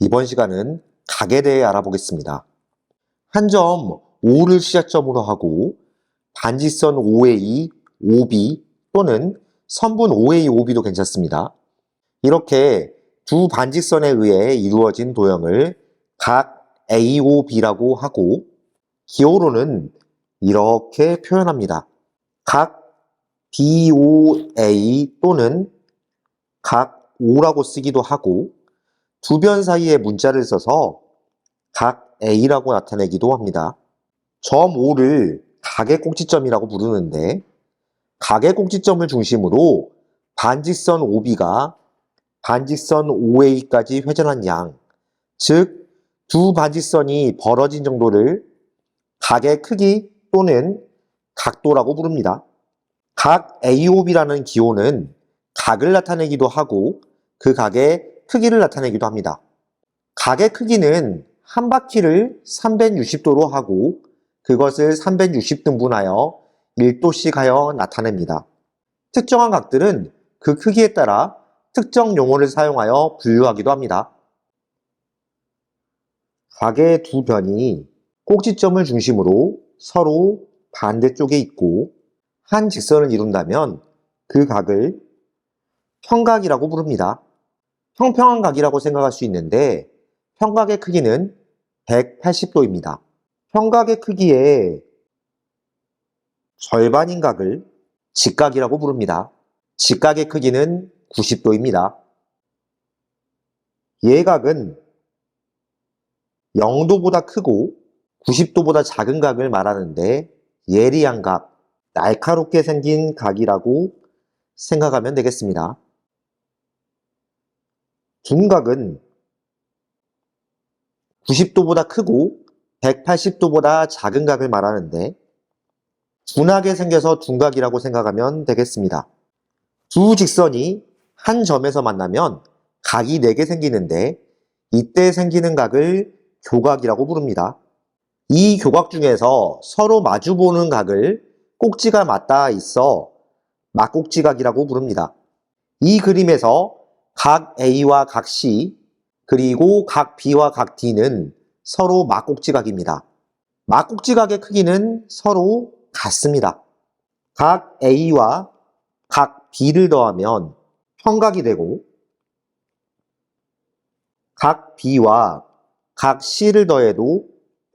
이번 시간은 각에 대해 알아보겠습니다. 한점 O를 시작점으로 하고 반지선 OA, OB 또는 선분 OA, OB도 괜찮습니다. 이렇게 두 반지선에 의해 이루어진 도형을 각 AOB라고 하고 기호로는 이렇게 표현합니다. 각 BOA 또는 각 O라고 쓰기도 하고 두 변 사이에 문자를 써서 각 A라고 나타내기도 합니다. 점 O를 각의 꼭지점이라고 부르는데 각의 꼭지점을 중심으로 반지선 OB가 반지선 OA까지 회전한 양, 즉 두 반지선이 벌어진 정도를 각의 크기 또는 각도라고 부릅니다. 각 AOB라는 기호는 각을 나타내기도 하고 그 각의 크기를 나타내기도 합니다. 각의 크기는 한 바퀴를 360도로 하고 그것을 360등분하여 1도씩 하여 나타냅니다. 특정한 각들은 그 크기에 따라 특정 용어를 사용하여 분류하기도 합니다. 각의 두 변이 꼭지점을 중심으로 서로 반대쪽에 있고 한 직선을 이룬다면 그 각을 평각이라고 부릅니다. 평평한 각이라고 생각할 수 있는데 평각의 크기는 180도입니다. 평각의 크기의 절반인 각을 직각이라고 부릅니다. 직각의 크기는 90도입니다. 예각은 0도보다 크고 90도보다 작은 각을 말하는데 예리한 각, 날카롭게 생긴 각이라고 생각하면 되겠습니다. 둔각은 90도보다 크고 180도보다 작은 각을 말하는데 둔하게 생겨서 둔각이라고 생각하면 되겠습니다. 두 직선이 한 점에서 만나면 각이 4개 생기는데 이때 생기는 각을 교각이라고 부릅니다. 이 교각 중에서 서로 마주보는 각을 꼭지가 맞닿아 있어 막꼭지각이라고 부릅니다. 이 그림에서 각 A와 각 C 그리고 각 B와 각 D는 서로 막꼭지각입니다. 막꼭지각의 크기는 서로 같습니다. 각 A와 각 B를 더하면 평각이 되고 각 B와 각 C를 더해도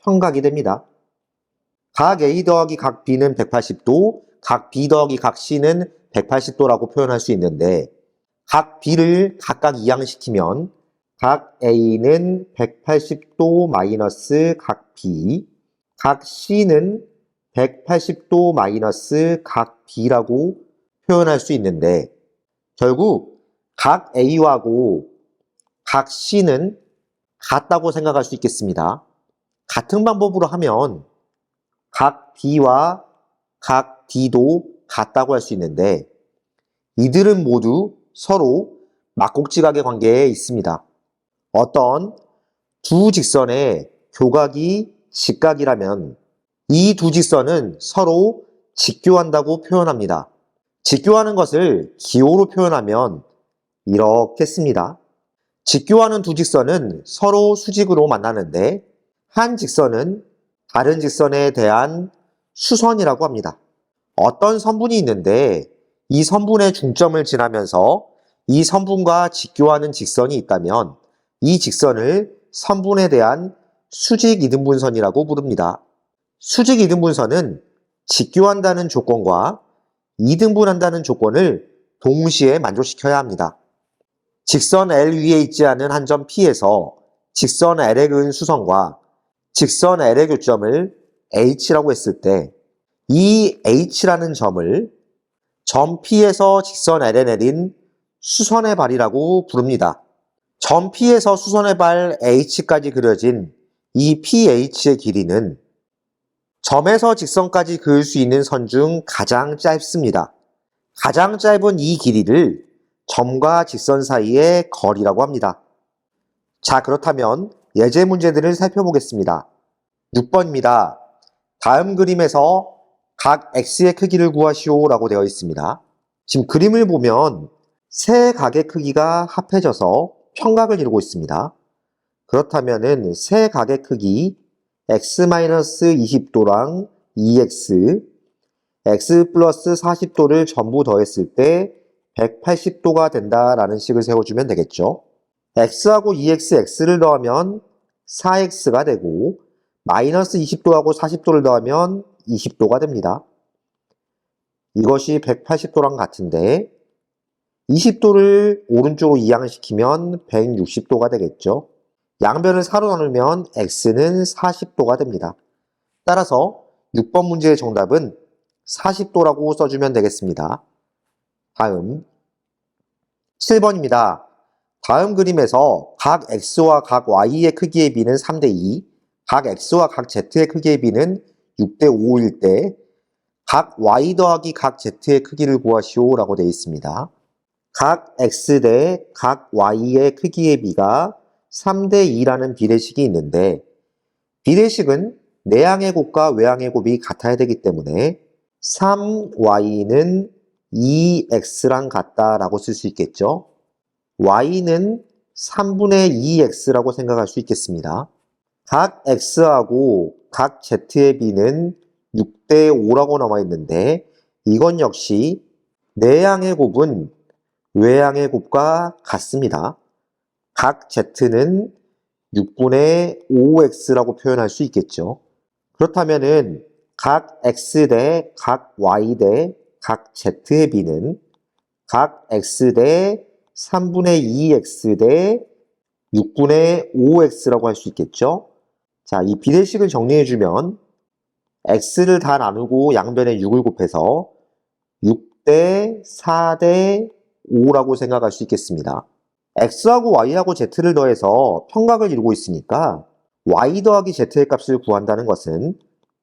평각이 됩니다. 각 A 더하기 각 B는 180도, 각 B 더하기 각 C는 180도라고 표현할 수 있는데 각 B를 각각 이항시키면 각 A는 180도 마이너스 각 B, 각 C는 180도 마이너스 각 B라고 표현할 수 있는데 결국 각 A하고 각 C는 같다고 생각할 수 있겠습니다. 같은 방법으로 하면 각 B와 각 D도 같다고 할 수 있는데 이들은 모두 서로 막꼭지각의 관계에 있습니다. 어떤 두 직선의 교각이 직각이라면 이 두 직선은 서로 직교한다고 표현합니다. 직교하는 것을 기호로 표현하면 이렇게 씁니다. 직교하는 두 직선은 서로 수직으로 만나는데 한 직선은 다른 직선에 대한 수선이라고 합니다. 어떤 선분이 있는데 이 선분의 중점을 지나면서 이 선분과 직교하는 직선이 있다면 이 직선을 선분에 대한 수직 이등분선이라고 부릅니다. 수직 이등분선은 직교한다는 조건과 이등분한다는 조건을 동시에 만족시켜야 합니다. 직선 L 위에 있지 않은 한 점 P에서 직선 L에 그은 수선과 직선 L의 교점을 H라고 했을 때 이 H라는 점을 점 P에서 직선 L에 내린 수선의 발이라고 부릅니다. 점 P에서 수선의 발 H까지 그려진 이 PH의 길이는 점에서 직선까지 그을 수 있는 선 중 가장 짧습니다. 가장 짧은 이 길이를 점과 직선 사이의 거리라고 합니다. 자, 그렇다면 예제 문제들을 살펴보겠습니다. 6번입니다. 다음 그림에서 각 x의 크기를 구하시오 라고 되어 있습니다. 지금 그림을 보면 세 각의 크기가 합해져서 평각을 이루고 있습니다. 그렇다면은 세 각의 크기 x-20도랑 2x, x 플러스 40도를 전부 더했을 때 180도가 된다라는 식을 세워주면 되겠죠. x하고 2x, x를 더하면 4x가 되고 마이너스 20도하고 40도를 더하면 20도가 됩니다. 이것이 180도랑 같은데 20도를 오른쪽으로 이항시키면 160도가 되겠죠. 양변을 4로 나누면 x는 40도가 됩니다. 따라서 6번 문제의 정답은 40도라고 써주면 되겠습니다. 다음 7번입니다. 다음 그림에서 각 x와 각 y의 크기의 비는 3대 2, 각 x와 각 z의 크기의 비는 6대 5일 때 각 y 더하기 각 z의 크기를 구하시오 라고 되어 있습니다. 각 x 대 각 y의 크기의 비가 3대 2라는 비례식이 있는데 비례식은 내항의 곱과 외항의 곱이 같아야 되기 때문에 3y는 2x랑 같다라고 쓸 수 있겠죠. y는 3분의 2x라고 생각할 수 있겠습니다. 각 x하고 각 z의 비는 6대 5라고 나와 있는데 이건 역시 내항의 곱은 외항의 곱과 같습니다. 각 z는 6분의 5x라고 표현할 수 있겠죠. 그렇다면은 각 x 대 각 y 대 각 z의 비는 각 x 대 3분의 2x 대 6분의 5x라고 할 수 있겠죠. 자, 이 비례식을 정리해주면 x를 다 나누고 양변에 6을 곱해서 6대 4대 5라고 생각할 수 있겠습니다. x하고 y하고 z를 더해서 평각을 이루고 있으니까 y 더하기 z의 값을 구한다는 것은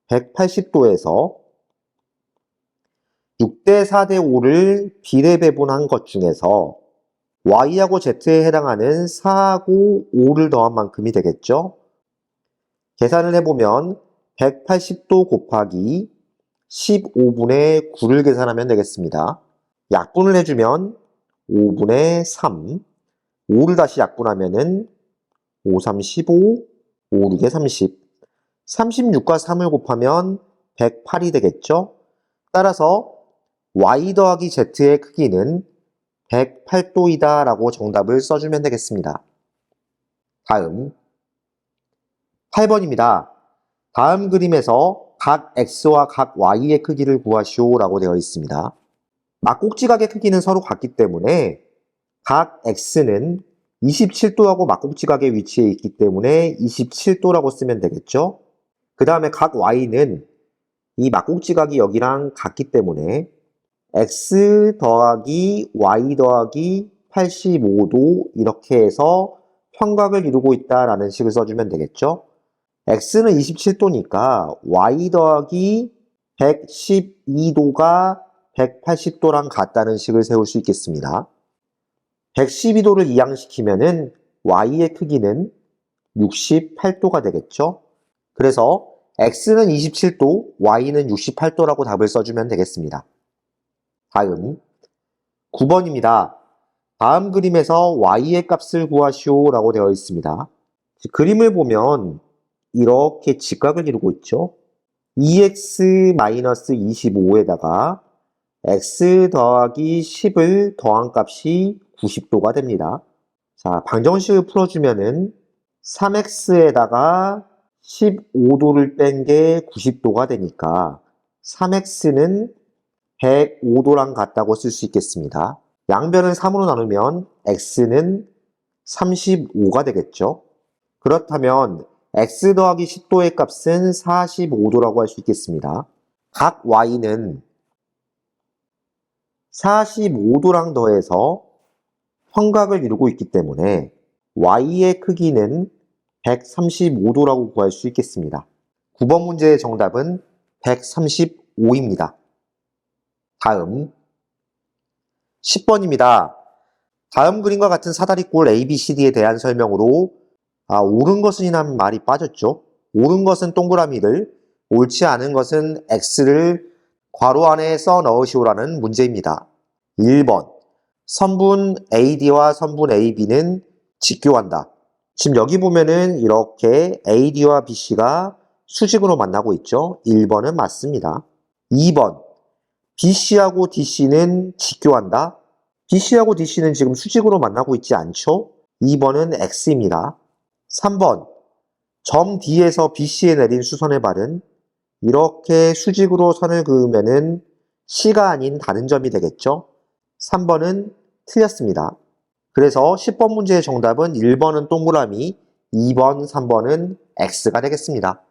180도에서 6대 4대 5를 비례 배분한 것 중에서 y하고 z에 해당하는 4하고 5를 더한 만큼이 되겠죠? 계산을 해보면 180도 곱하기 15분의 9를 계산하면 되겠습니다. 약분을 해주면 5분의 3, 5를 다시 약분하면은 5, 3, 15, 5, 6에 30. 36과 3을 곱하면 108이 되겠죠? 따라서 y 더하기 z의 크기는 108도이다 라고 정답을 써주면 되겠습니다. 다음 8번입니다. 다음 그림에서 각 x와 각 y의 크기를 구하시오 라고 되어 있습니다. 막꼭지 각의 크기는 서로 같기 때문에 각 x는 27도하고 막꼭지 각의 위치에 있기 때문에 27도라고 쓰면 되겠죠? 그 다음에 각 y는 이 막꼭지 각이 여기랑 같기 때문에 x 더하기 y 더하기 85도 이렇게 해서 평각을 이루고 있다라는 식을 써주면 되겠죠? X는 27도니까 y 더하기 112도가 180도랑 같다는 식을 세울 수 있겠습니다. 112도를 이항시키면은 y의 크기는 68도가 되겠죠? 그래서 x는 27도, y는 68도라고 답을 써주면 되겠습니다. 다음 9번입니다. 다음 그림에서 y의 값을 구하시오 라고 되어 있습니다. 그림을 보면 이렇게 직각을 이루고 있죠. 2x-25에다가 x 더하기 10을 더한 값이 90도가 됩니다. 자, 방정식을 풀어주면은 3x에다가 15도를 뺀 게 90도가 되니까 3x는 105도랑 같다고 쓸 수 있겠습니다. 양변을 3으로 나누면 x는 35가 되겠죠. 그렇다면 x 더하기 10도의 값은 45도라고 할 수 있겠습니다. 각 y는 45도랑 더해서 평각을 이루고 있기 때문에 y의 크기는 135도라고 구할 수 있겠습니다. 9번 문제의 정답은 135입니다. 다음 10번입니다. 다음 그림과 같은 사다리꼴 ABCD에 대한 설명으로 아, 옳은 것은이라는 말이 빠졌죠. 옳은 것은 동그라미를, 옳지 않은 것은 X를 괄호 안에 써 넣으시오라는 문제입니다. 1번 선분 AD와 선분 AB는 직교한다. 지금 여기 보면은 이렇게 AD와 BC가 수직으로 만나고 있죠. 1번은 맞습니다. 2번. BC하고 DC는 직교한다. BC하고 DC는 지금 수직으로 만나고 있지 않죠? 2번은 X입니다. 3번. 점 D에서 BC에 내린 수선의 발은 이렇게 수직으로 선을 그으면은 C가 아닌 다른 점이 되겠죠? 3번은 틀렸습니다. 그래서 10번 문제의 정답은 1번은 동그라미, 2번, 3번은 X가 되겠습니다.